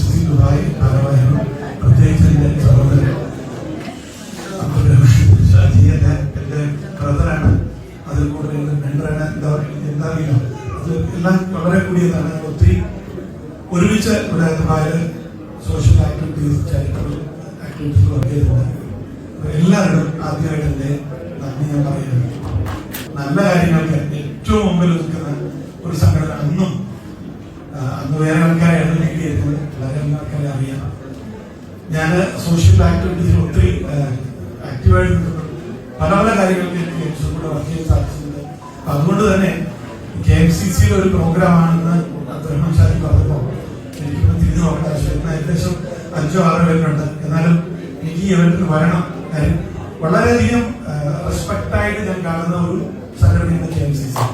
C Dubai ഭാരവാഹികളും പ്രത്യേകിച്ച് എന്റെ സഹോദരൻ ഷാജിയുടെ എന്റെ ബ്രദറാണ് അതിൽ കൂടുതൽ മെൻഡറാണ് എന്താ എന്താ അറിയില്ല അത് എല്ലാം വളരെ കൂടിയതാണ്. ഒത്തിരി ഒരുമിച്ച് ഇവിടെ ദുബായിൽ social activities charitable activities work ചെയ്തിട്ടുണ്ട്. എല്ലാവരും ആദ്യമായിട്ട് എന്റെ നന്ദി ഞാൻ പറയുന്നത് നല്ല കാര്യങ്ങൾക്ക് ഏറ്റവും മുമ്പിൽ നിൽക്കുന്ന ഒരു സംഘടന അന്നും ആ, അന്ന് വേറെ ആൾക്കാരെ ചെയ്യുന്നത് വളരെ ആൾക്കാരെ അറിയാം. ഞാൻ സോഷ്യൽ ആക്ടിവിറ്റീസിൽ ഒത്തിരി ആക്റ്റീവായിട്ട് പല പല കാര്യങ്ങൾക്ക് എനിക്ക് ഗെയിംസും കൂടെ വർക്ക് ചെയ്യാൻ സാധിച്ചിട്ടുണ്ട്. അതുകൊണ്ട് തന്നെ കെ എം സി സിയിലെ ഒരു പ്രോഗ്രാം ആണെന്ന് അദ്ദേഹം ഷാരി പറഞ്ഞപ്പോൾ എനിക്കിപ്പോൾ തിരിഞ്ഞു നോക്കേണ്ട ആവശ്യമില്ല ഏകദേശം അഞ്ചോ ആറോ പേരുണ്ട്. എന്നാലും എനിക്ക് ഈ ഇവന്റിന് വരണം. കാര്യം വളരെയധികം റെസ്പെക്ട് ആയിട്ട് ഞാൻ കാണുന്ന ഒരു സംഘടനയാണ് കെ എം സി സി